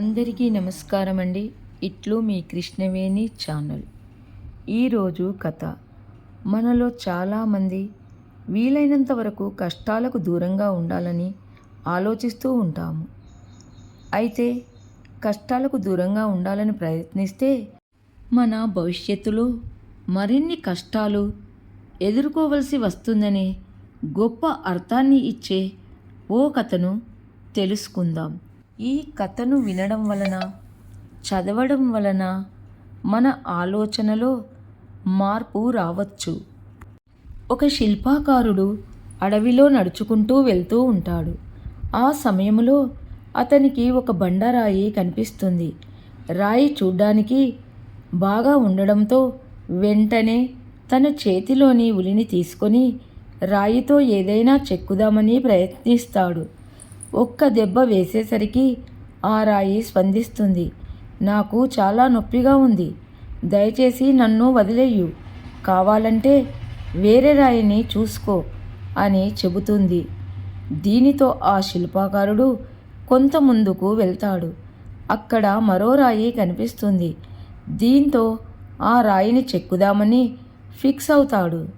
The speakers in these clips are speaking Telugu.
అందరికీ నమస్కారం అండి ఇట్లు మీ కృష్ణవేణి ఛానల్. ఈరోజు కథ. మనలో చాలామంది వీలైనంత వరకు కష్టాలకు దూరంగా ఉండాలని ఆలోచిస్తూ ఉంటాము. అయితే కష్టాలకు దూరంగా ఉండాలని ప్రయత్నిస్తే మన భవిష్యత్తులో మరిన్ని కష్టాలు ఎదుర్కోవలసి వస్తుందనే గొప్ప అర్థాన్ని ఇచ్చే ఓ కథను తెలుసుకుందాం. ఈ కథను వినడం వలన చదవడం వలన మన ఆలోచనలో మార్పు రావచ్చు. ఒక శిల్పాకారుడు అడవిలో నడుచుకుంటూ వెళ్తూ ఉంటాడు. ఆ సమయంలో అతనికి ఒక బండరాయి కనిపిస్తుంది. రాయి చూడ్డానికి బాగా ఉండడంతో వెంటనే తన చేతిలోని ఉలిని తీసుకొని రాయితో ఏదైనా చెక్కుదామని ప్రయత్నిస్తాడు. ఒక్క దెబ్బ వేసేసరికి ఆ రాయి స్పందిస్తుంది. నాకు చాలా నొప్పిగా ఉంది. దయచేసి నన్ను వదిలేయు. కావాలంటే వేరే రాయిని చూసుకో అని చెబుతుంది. దీనితో ఆ శిల్పాకారుడు కొంత ముందుకు వెళ్తాడు. అక్కడ మరో రాయి కనిపిస్తుంది. దీంతో ఆ రాయిని చెక్కుదామని ఫిక్స్ అవుతాడు.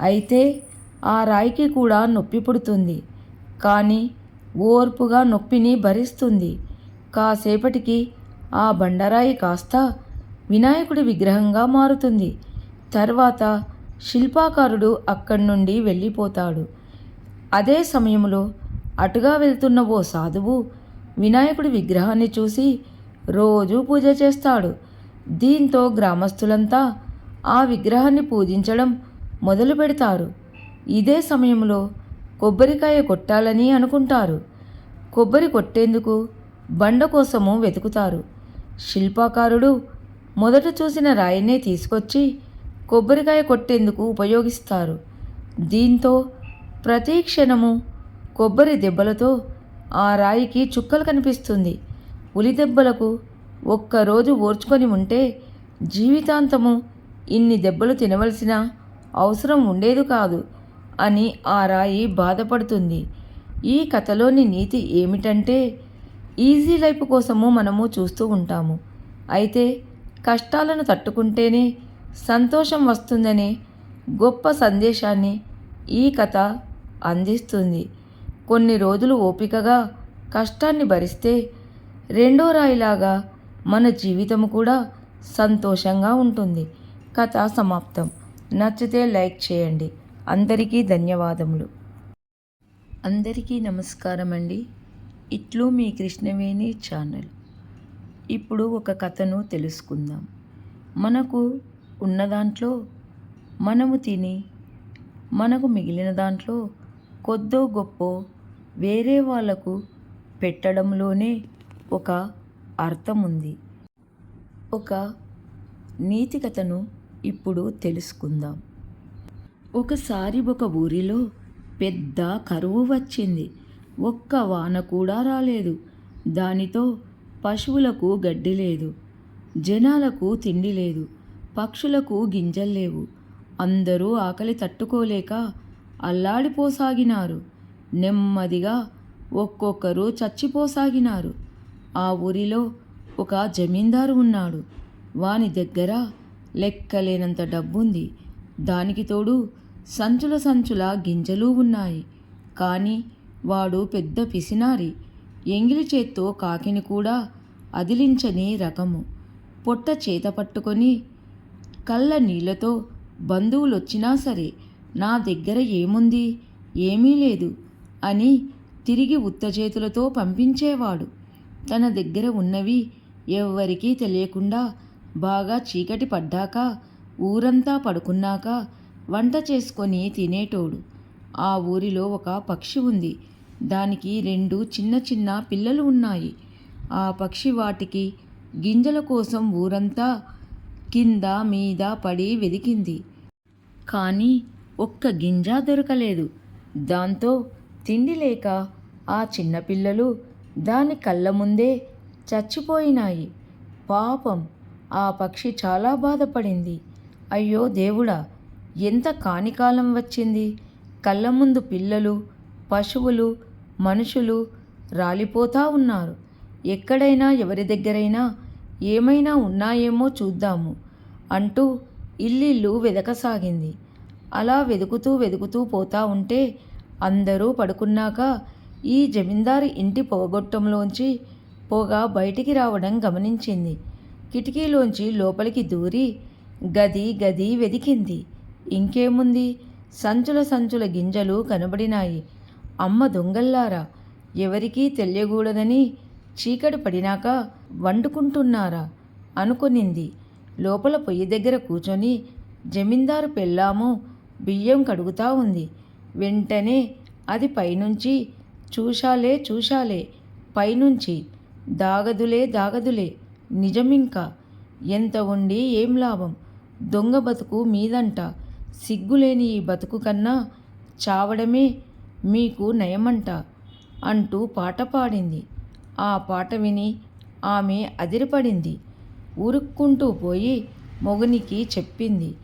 అయితే ఆ రాయికి కూడా నొప్పి పుడుతుంది. కానీ ఓర్పుగా నొప్పిని భరిస్తుంది. కాసేపటికి ఆ బండరాయి కాస్త వినాయకుడి విగ్రహంగా మారుతుంది. తర్వాత శిల్పాకారుడు అక్కడి నుండి వెళ్ళిపోతాడు. అదే సమయంలో అటుగా వెళ్తున్న ఓ సాధువు వినాయకుడి విగ్రహాన్ని చూసి రోజు పూజ చేస్తాడు. దీంతో గ్రామస్తులంతా ఆ విగ్రహాన్ని పూజించడం మొదలు పెడతారు ఇదే సమయంలో కొబ్బరికాయ కొట్టాలని అనుకుంటారు. కొబ్బరి కొట్టేందుకు బండ కోసము వెతుకుతారు. శిల్పాకారుడు మొదట చూసిన రాయినే తీసుకొచ్చి కొబ్బరికాయ కొట్టేందుకు ఉపయోగిస్తారు. దీంతో ప్రతి క్షణము కొబ్బరి దెబ్బలతో ఆ రాయికి చుక్కలు కనిపిస్తుంది. ఉలి దెబ్బలకు ఒక్కరోజు ఓర్చుకొని ఉంటే జీవితాంతము ఇన్ని దెబ్బలు తినవలసిన అవసరం ఉండేది కాదు. అని ఆ రాయి బాధపడుతుంది. ఈ కథలోని నీతి ఏమిటంటే ఈజీ లైఫ్ కోసము మనము చూస్తూ ఉంటాము. అయితే కష్టాలను తట్టుకుంటేనే సంతోషం వస్తుందనే గొప్ప సందేశాన్ని ఈ కథ అందిస్తుంది. కొన్ని రోజులు ఓపికగా కష్టాన్ని భరిస్తే రెండో రాయిలాగా మన జీవితం కూడా సంతోషంగా ఉంటుంది. కథ సమాప్తం. నచ్చితే లైక్ చేయండి. అందరికీ ధన్యవాదములు. అందరికీ నమస్కారం అండి ఇట్లు మీ కృష్ణవేణి ఛానల్. ఇప్పుడు ఒక కథను తెలుసుకుందాం. మనకు ఉన్న దాంట్లో మనము తిని మనకు మిగిలిన దాంట్లో కొద్దో గొప్పో వేరే వాళ్ళకు పెట్టడంలోనే ఒక అర్థం ఉంది ఒక నీతి కథను ఇప్పుడు తెలుసుకుందాం. ఒకసారి ఒక ఊరిలో పెద్ద కరువు వచ్చింది. ఒక్క వాన కూడా రాలేదు. దానితో పశువులకు గడ్డి లేదు. జనాలకు తిండి లేదు. పక్షులకు గింజలు లేవు. అందరూ ఆకలి తట్టుకోలేక అల్లాడిపోసాగినారు. నెమ్మదిగా ఒక్కొక్కరు చచ్చిపోసాగినారు. ఆ ఊరిలో ఒక జమీందారు ఉన్నాడు. వాని దగ్గర లెక్కలేనంత డబ్బుంది. దానికి తోడు సంచుల సంచుల గింజలు ఉన్నాయి. కానీ వాడు పెద్ద పిసినారి. ఎంగిలి చేత్తో కాకిని కూడా అదిలించని రకము. పొట్ట చేత పట్టుకొని కళ్ళ నీళ్ళతో బంధువులొచ్చినా సరే నా దగ్గర ఏముంది? ఏమీ లేదు అని తిరిగి ఉత్త చేతులతో పంపించేవాడు. తన దగ్గర ఉన్నవి ఎవ్వరికీ తెలియకుండా బాగా చీకటి పడ్డాక ఊరంతా పడుకున్నాక వంట చేసుకొని తినేటోడు. ఆ ఊరిలో ఒక పక్షి ఉంది. దానికి రెండు చిన్న చిన్న పిల్లలు ఉన్నాయి. ఆ పక్షి వాటికి గింజల కోసం ఊరంతా కింద మీద పడి వెదికింది. కానీ ఒక్క గింజ దొరకలేదు. దాంతో తిండి లేక ఆ చిన్నపిల్లలు దాని కళ్ళ ముందే చచ్చిపోయినాయి. పాపం ఆ పక్షి చాలా బాధపడింది. అయ్యో దేవుడా ఎంత కానికాలం వచ్చింది? కళ్ళ ముందు పిల్లలు పశువులు మనుషులు రాలిపోతా ఉన్నారు. ఎక్కడైనా ఎవరి దగ్గరైనా ఏమైనా ఉన్నాయేమో చూద్దాము అంటూ ఇల్లిల్లు వెదకసాగింది. అలా వెతుకుతూ వెతుకుతూ పోతా ఉంటే అందరూ పడుకున్నాక ఈ జమీందారు ఇంటి పొగగొట్టంలోంచి పొగ బయటికి రావడం గమనించింది. కిటికీలోంచి లోపలికి దూరి గది గది వెదికింది. ఇంకేముంది? సంచుల సంచుల గింజలు కనబడినాయి. అమ్మ దొంగల్లారా ఎవరికీ తెలియకూడదని చీకటి పడినాక వండుకుంటున్నారా? అనుకునింది. లోపల పొయ్యి దగ్గర కూర్చొని జమీందారు పెళ్ళాము బియ్యం కడుగుతా ఉంది. వెంటనే అది పైనుంచి చూశాలే చూశాలే పైనుంచి దాగదులే దాగదులే నిజమింకా ఎంత ఉండి ఏం లాభం? దొంగ బతుకు మీదంట. సిగ్గులేని ఈ బతుకు కన్నా చావడమే మీకు నయమంట అంటూ పాట పాడింది. ఆ పాట విని ఆమె అదిరిపడింది. ఉరుక్కుంటూ పోయి మొగునికి చెప్పింది.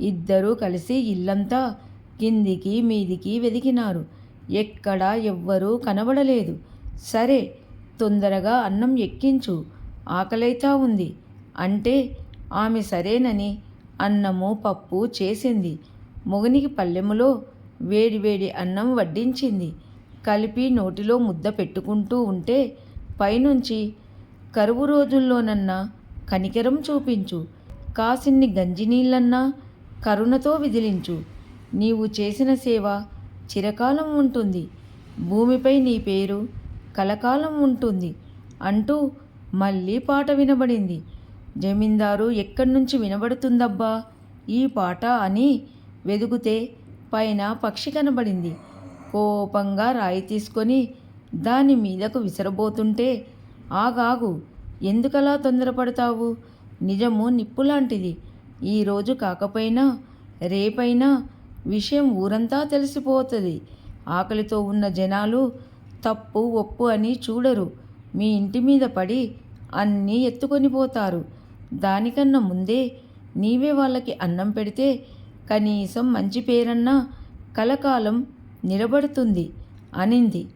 ఇద్దరూ కలిసి ఇల్లంతా కిందికి మీదికి వెదికినారు. ఎక్కడా ఎవ్వరూ కనబడలేదు. సరే తొందరగా అన్నం ఎక్కించు ఆకలైతా ఉంది. అంటే ఆమె సరేనని అన్నము పప్పు చేసింది. మొగునికి పల్లెములో వేడివేడి అన్నం వడ్డించింది. కలిపి నోటిలో ముద్ద పెట్టుకుంటూ ఉంటే పైనుంచి కరువు రోజుల్లోనన్నా కనికరం చూపించు. కాసిన్ని గంజినీళ్ళన్నా కరుణతో విదిలించు. నీవు చేసిన సేవ చిరకాలం ఉంటుంది. భూమిపై నీ పేరు కలకాలం ఉంటుంది అంటూ మళ్ళీ పాట వినబడింది. జమీందారు ఎక్కడి నుంచి వినబడుతుందబ్బా? ఈ పాట అని వెదుగుతే పైన పక్షి కనబడింది. కోపంగా రాయి తీసుకొని దాని మీదకు విసరబోతుంటే ఆగాగు ఎందుకలా తొందరపడతావు? నిజము నిప్పులాంటిది. ఈరోజు కాకపోయినా రేపైనా విషయం ఊరంతా తెలిసిపోతుంది. ఆకలితో ఉన్న జనాలు తప్పు ఒప్పు అని చూడరు. మీ ఇంటి మీద పడి అన్నీ ఎత్తుకొని పోతారు. దానికన్నా ముందే నీవే వాళ్ళకి అన్నం పెడితే కనీసం మంచి పేరన్నా కలకాలం నిలబడుతుంది అనింది.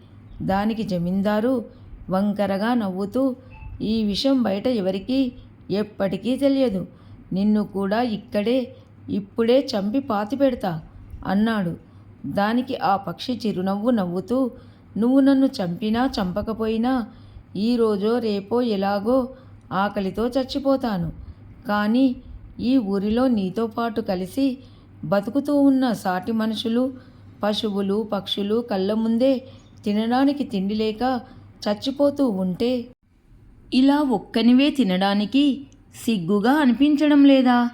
దానికి జమీందారు వంకరగా నవ్వుతూ ఈ విషయం బయట ఎవరికీ ఎప్పటికీ తెలియదు. నిన్ను కూడా ఇక్కడే ఇప్పుడే చంపి పాతి పెడతా అన్నాడు. దానికి ఆ పక్షి చిరునవ్వు నవ్వుతూ నువ్వు నన్ను చంపినా చంపకపోయినా ఈరోజో రేపో ఎలాగో ఆకలితో చచ్చిపోతాను. కానీ ఈ ఊరిలో నీతో పాటు కలిసి బతుకుతూ ఉన్న సాటి మనుషులు పశువులు పక్షులు కళ్ళ ముందే తినడానికి తిండి లేక చచ్చిపోతూ ఉంటే ఇలా ఒక్కనివే తినడానికి సిగ్గుగా అనిపించడం లేదా?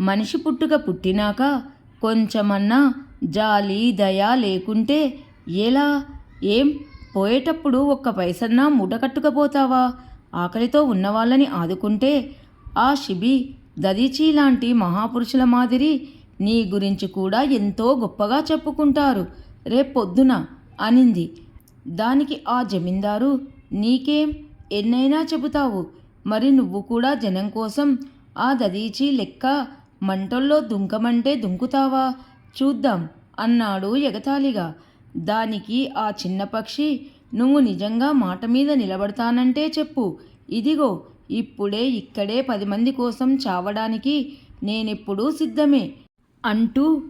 మనిషి పుట్టుక పుట్టినాక కొంచెమన్నా జాలి దయ లేకుంటే ఎలా? ఏం? పోయేటప్పుడు ఒక్క పైసన్నా మూట కట్టుకపోతావా? ఆకలితో ఉన్నవాళ్ళని ఆదుకుంటే ఆ శిబి దదీచీ లాంటి మహాపురుషుల మాదిరి నీ గురించి కూడా ఎంతో గొప్పగా చెప్పుకుంటారు. రేపొద్దున అనింది. దానికి ఆ జమీందారు నీకేం ఎన్నైనా చెబుతావు. మరి నువ్వు కూడా జనం కోసం ఆ దదీచి లెక్క మంటల్లో దుంకమంటే దుంకుతావా? చూద్దాం అన్నాడు ఎగతాళిగా. దానికి ఆ చిన్న పక్షి నువ్వు నిజంగా మాట మీద నిలబడతానంటే చెప్పు. ఇదిగో ఇప్పుడే ఇక్కడే పది మంది కోసం చావడానికి నేనెప్పుడూ సిద్ధమే అంటూ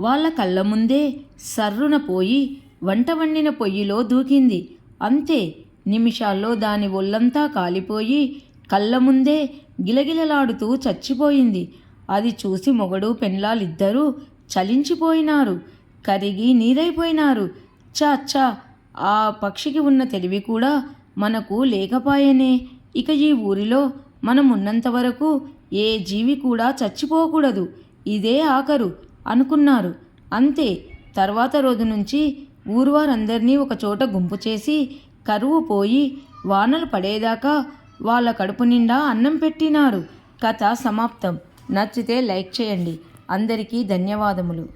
వాళ్ళ కళ్ళ ముందే సర్రున పోయి వంట వండిన పొయ్యిలో దూకింది. అంతే నిమిషాల్లో దాని ఒళ్ళంతా కాలిపోయి కళ్ళ ముందే గిలగిలలాడుతూ చచ్చిపోయింది. అది చూసి మొగడు పెన్లాలిద్దరూ చలించిపోయినారు. కరిగి నీరైపోయినారు. చా చా ఆ పక్షికి ఉన్న తెలివి కూడా మనకు లేకపాయనే. ఇక ఈ ఊరిలో మనం వరకు ఏ జీవి కూడా చచ్చిపోకూడదు. ఇదే ఆఖరు అనుకున్నారు. అంతే. తర్వాత రోజు నుంచి ఊరువారందరినీ ఒక చోట గుంపు చేసి కరువు పోయి వానలు పడేదాకా వాళ్ళ కడుపు నిండా అన్నం పెట్టినారు. కథ సమాప్తం. నచ్చితే లైక్ చేయండి. అందరికీ ధన్యవాదములు.